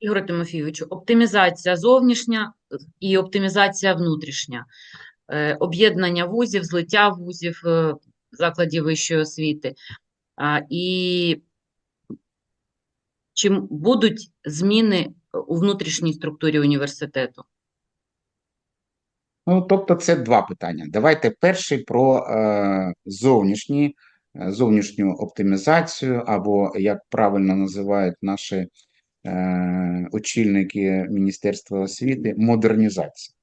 Ігор Тимофійовичу, оптимізація зовнішня і оптимізація внутрішня. Е, Об'єднання вузів, злиття вузів, е, закладів вищої освіти. І чи будуть зміни у внутрішній структурі університету? Ну, тобто, це два питання. Давайте перший про е, зовнішні, е, зовнішню оптимізацію, або як правильно називають наші е, очільники Міністерства освіти, модернізація.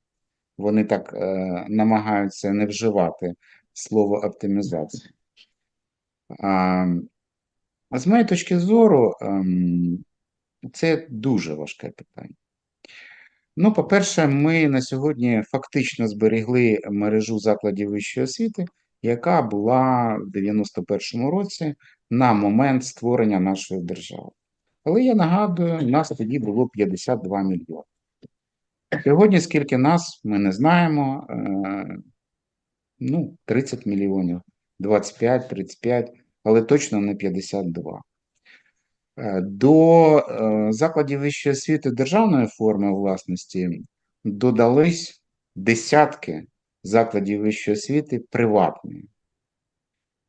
Вони так е, намагаються не вживати слово оптимізація. А, а з моєї точки зору, ем, це дуже важке питання. Ну, по-перше, ми на сьогодні фактично зберегли мережу закладів вищої освіти, яка була в 91-му році на момент створення нашої держави. Але я нагадую, у нас тоді було 52 мільйони. Сьогодні, скільки нас, ми не знаємо. Е, ну, 30 мільйонів, 25, 35, але точно не 52. Е, До е, закладів вищої освіти державної форми власності додались десятки закладів вищої освіти приватної.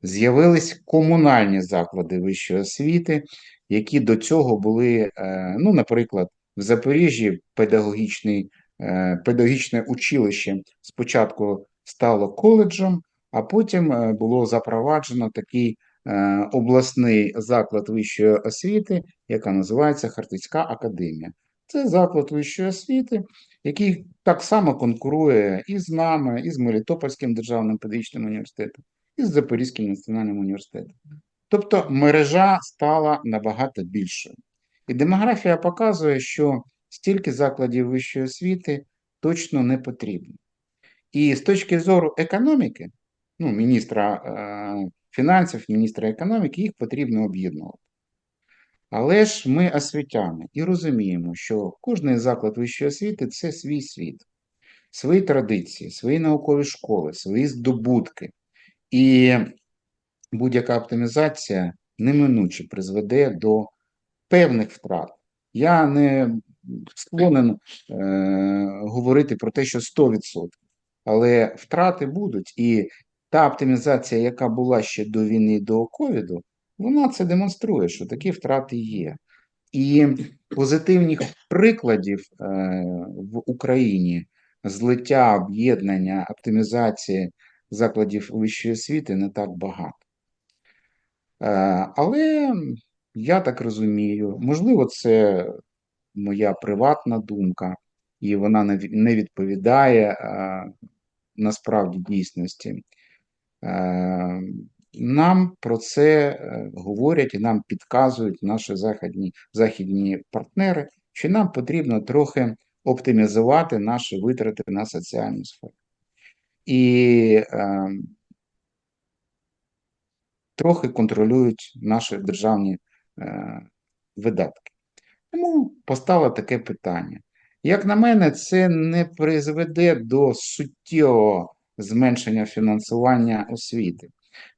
З'явились комунальні заклади вищої освіти, які до цього були, е, ну, наприклад, в Запоріжжі педагогічний, е, педагогічне училище спочатку стало коледжем, а потім е, було запроваджено такий обласний заклад вищої освіти, яка називається Хартицька академія. Це заклад вищої освіти, який так само конкурує і з нами, і з Мелітопольським державним педагогічним університетом, і з Запорізьким національним університетом. Тобто мережа стала набагато більшою. І демографія показує, що стільки закладів вищої освіти точно не потрібно. І з точки зору економіки, ну, міністра е, фінансів, міністра економіки, їх потрібно об'єднувати. Але ж ми освітяни і розуміємо, що кожний заклад вищої освіти це свій світ, свої традиції, свої наукові школи, свої здобутки. І будь-яка оптимізація неминуче призведе до певних втрат. Я не склонен е, говорити про те, що 100%, але втрати будуть, і та оптимізація, яка була ще до війни, до ковіду, вона це демонструє, що такі втрати є. І позитивних прикладів е, в Україні злиття, об'єднання, оптимізації закладів вищої освіти не так багато. Е, але я так розумію, можливо, це моя приватна думка, і вона не відповідає е, насправді дійсності. Е, Нам про це говорять і нам підказують наші західні, західні партнери, що нам потрібно трохи оптимізувати наші витрати на соціальну сферу. І е, трохи контролюють наші державні е, видатки. Тому постало таке питання. Як на мене, це не призведе до суттєвого зменшення фінансування освіти.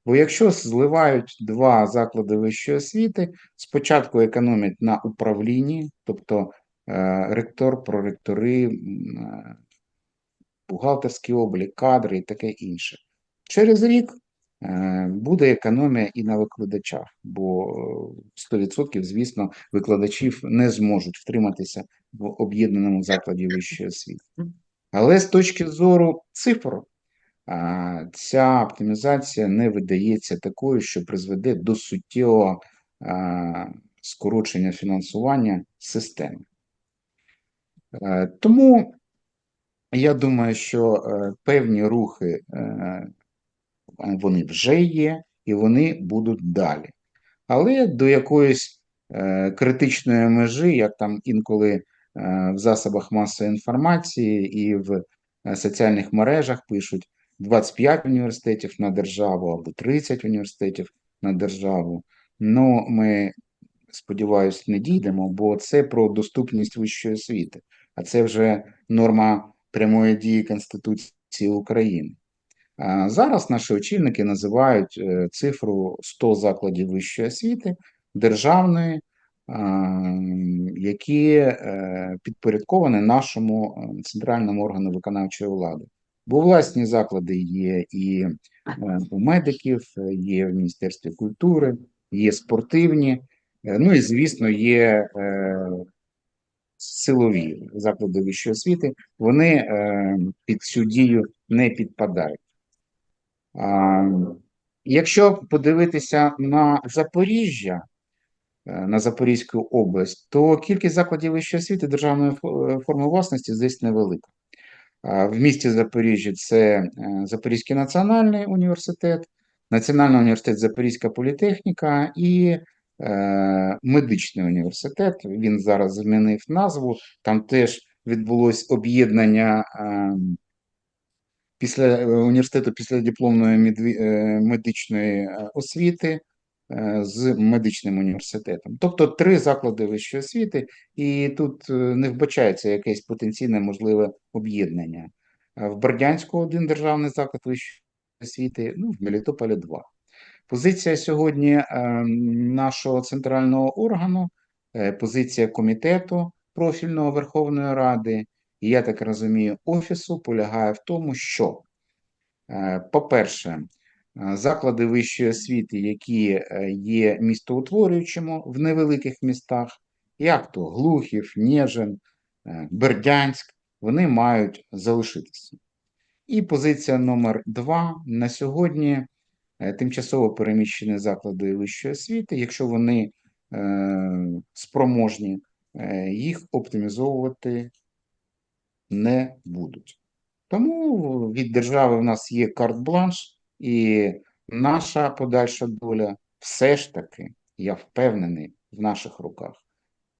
Бо якщо зливають два заклади вищої освіти, спочатку економять на управлінні, тобто е, ректор, проректори, е, бухгалтерський облік, кадри і таке інше. Через рік е, буде економія і на викладачах, бо е, 100%, звісно, викладачів не зможуть втриматися в об'єднаному закладі вищої освіти. Але з точки зору цифр, ця оптимізація не видається такою, що призведе до суттєвого скорочення фінансування системи. Е, Тому я думаю, що е, певні рухи е, вони вже є і вони будуть далі. Але до якоїсь е, критичної межі, як там інколи в засобах масової інформації і в соціальних мережах пишуть 25 університетів на державу або 30 університетів на державу. Ну, ми, сподіваюся, не дійдемо, бо це про доступність вищої освіти, а це вже норма прямої дії Конституції України. Зараз наші очільники називають е, цифру 100 закладів вищої освіти державної, які е, підпорядковані нашому е, центральному органу виконавчої влади. Бо власні заклади є і е, у медиків, е, є в Міністерстві культури, є спортивні, е, ну і, звісно, є е, силові заклади вищої освіти, вони е, під цю дію не підпадають. А, Якщо подивитися на Запоріжжя, е, на Запорізьку область, то кількість закладів вищої освіти державної е, форми власності здесь невелика. В місті Запоріжжя це е, Запорізький національний університет, Національний університет Запорізька політехніка і е, медичний університет. Він зараз змінив назву. Там теж відбулось об'єднання е, після е, університету після дипломної е, медичної е, освіти е, з медичним університетом. Тобто три заклади вищої освіти, і тут е, не вбачається якесь потенційне можливе об'єднання. Е, В Бердянську один державний заклад вищої освіти, ну, в Мелітополі два. Позиція сьогодні е, нашого центрального органу, е, позиція комітету профільного Верховної Ради, і я так розумію, офісу полягає в тому, що, е, по-перше, заклади вищої освіти, які є містоутворюючими в невеликих містах, як то Глухів, Нєжин, е, Бердянськ, вони мають залишитися. І позиція номер два на сьогодні тимчасово переміщені заклади вищої освіти, якщо вони е, спроможні, е, їх оптимізовувати не будуть. Тому від держави в нас є карт-бланш, і наша подальша доля все ж таки, я впевнений, в наших руках.